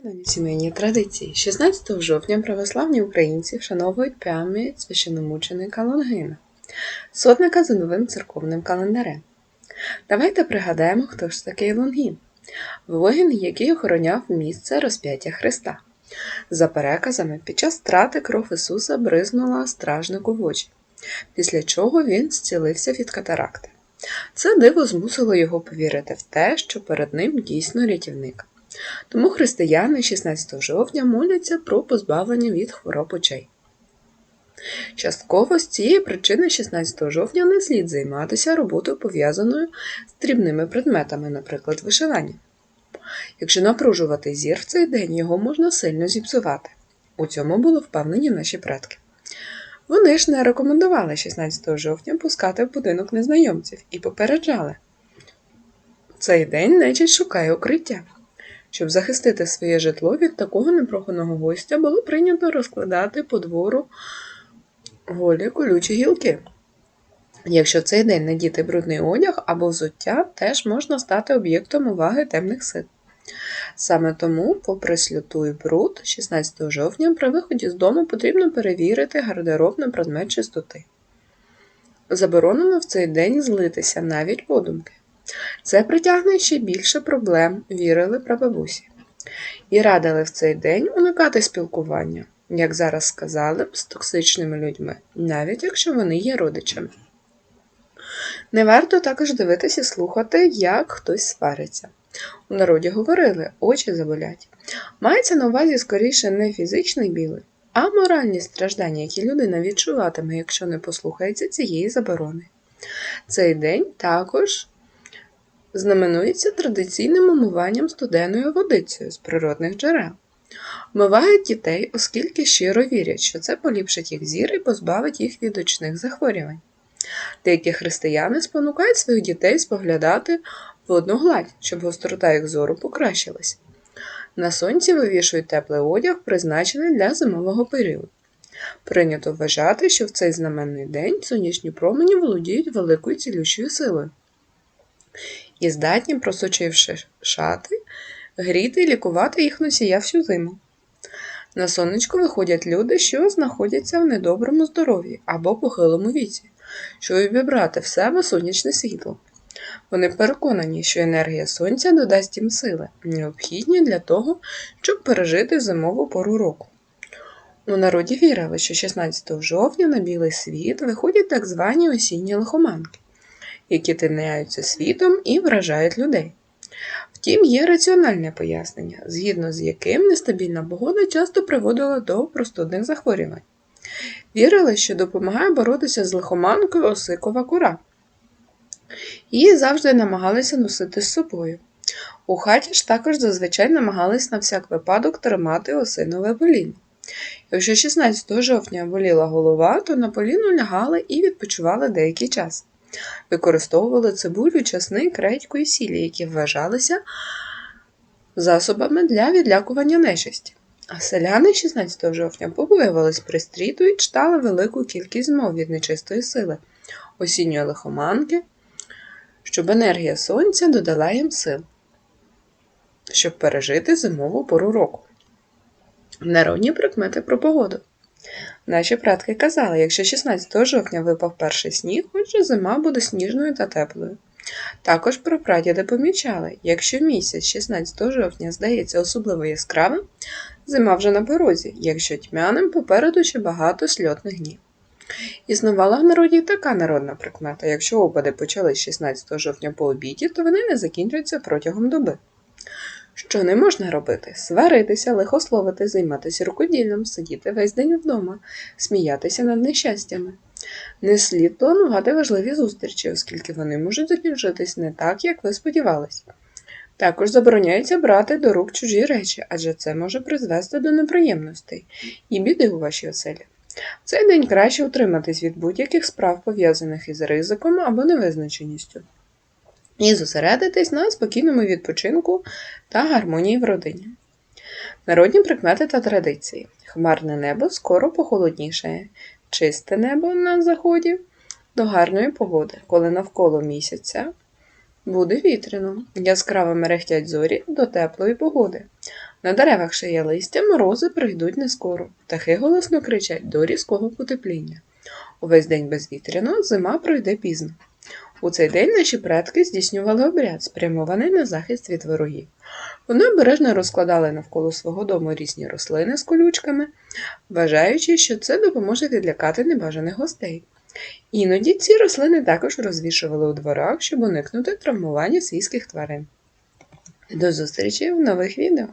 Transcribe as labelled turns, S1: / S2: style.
S1: Встановлені Сімейні традиції 16 жовтня православні українці вшановують пам'ять священомученика Лонгина, сотника за новим церковним календарем. Давайте пригадаємо, хто ж такий Лонгін. Воїн, який охороняв місце розп'яття Христа. За переказами, під час страти кров Ісуса бризнула стражнику в очі, після чого він зцілився від катаракти. Це диво змусило його повірити в те, що перед ним дійсно рятівник. Тому християни 16 жовтня моляться про позбавлення від хвороб очей. Частково з цієї причини 16 жовтня не слід займатися роботою пов'язаною з дрібними предметами, наприклад, вишиванням. Якщо напружувати зір в цей день, його можна сильно зіпсувати. У цьому були впевнені наші предки. Вони ж не рекомендували 16 жовтня пускати в будинок незнайомців і попереджали. Цей день нечість шукає укриття. Щоб захистити своє житло від такого непроханого гостя, було прийнято розкладати по двору голі колючі гілки. Якщо в цей день надіти брудний одяг або взуття, теж можна стати об'єктом уваги темних сил. Саме тому, попри сльоту і бруд, 16 жовтня при виході з дому потрібно перевірити гардероб на предмет чистоти. Заборонено в цей день злитися навіть подумки. Це притягне ще більше проблем, вірили прабабусі. І радили в цей день уникати спілкування, як зараз сказали з токсичними людьми, навіть якщо вони є родичами. Не варто також дивитися і слухати, як хтось свариться. У народі говорили, очі заболять. Мається на увазі скоріше не фізичний білий, а моральні страждання, які людина відчуватиме, якщо не послухається цієї заборони. Цей день також знаменується традиційним умиванням студеною водицею з природних джерел. Вмивають дітей, оскільки щиро вірять, що це поліпшить їх зір і позбавить їх від очних захворювань. Деякі християни спонукають своїх дітей споглядати в одну гладь, щоб гострота їх зору покращилась. На сонці вивішують теплий одяг, призначений для зимового періоду. Прийнято вважати, що в цей знаменний день сонячні промені володіють великою цілющою силою і здатні, просочивши шати, гріти і лікувати їх носія всю зиму. На сонечко виходять люди, що знаходяться в недоброму здоров'ї або похилому віці, щоб вібрати в себе сонячне світло. Вони переконані, що енергія сонця додасть їм сили, необхідні для того, щоб пережити зимову пору року. У народі вірили, що 16 жовтня на білий світ виходять так звані осінні лихоманки які тиняються світом і вражають людей. Втім, є раціональне пояснення, згідно з яким нестабільна погода часто приводила до простудних захворювань. Вірили, що допомагає боротися з лихоманкою осикова кура. Її завжди намагалися носити з собою. У хаті ж також зазвичай намагались на всяк випадок тримати осинове боління. Якщо 16 жовтня боліла голова, то на поліну лягали і відпочивали деякий час. Використовували цибулю, часник, редьку і сілі, які вважалися засобами для відлякування нечисті. А селяни 16 жовтня побоювались пристріту і читали велику кількість мов від нечистої сили, осінньої лихоманки, щоб енергія сонця додала їм сил, щоб пережити зимову пору року. Народні прикмети про погоду. Наші предки казали, якщо 16 жовтня випав перший сніг, отже зима буде сніжною та теплою. Також прапрадіди помічали, якщо місяць 16 жовтня здається особливо яскравим, зима вже на порозі, якщо тьмяним попереду ще багато сльотних днів. Існувала в народі така народна прикмета: якщо опади почались 16 жовтня по обіді, то вони не закінчуються протягом доби. Що не можна робити? Сваритися, лихословити, займатися рукоділлям, сидіти весь день вдома, сміятися над нещастями. Не слід планувати важливі зустрічі, оскільки вони можуть закінчитись не так, як ви сподівались. Також забороняється брати до рук чужі речі, адже це може призвести до неприємностей і біди у вашій оселі. В цей день краще утриматись від будь-яких справ, пов'язаних із ризиком або невизначеністю і зосередитись на спокійному відпочинку та гармонії в родині. Народні прикмети та традиції. Хмарне небо скоро похолоднішає, чисте небо на заході до гарної погоди, коли навколо місяця буде вітряно, яскраво мерехтять зорі до теплої погоди. На деревах ще є листя, морози прийдуть не скоро. Птахи голосно кричать до різкого потепління. Увесь день безвітряно, зима пройде пізно. У цей день наші предки здійснювали обряд, спрямований на захист від ворогів. Вони обережно розкладали навколо свого дому різні рослини з колючками, вважаючи, що це допоможе відлякати небажаних гостей. Іноді ці рослини також розвішували у дворах, щоб уникнути травмування свійських тварин. До зустрічі в нових відео!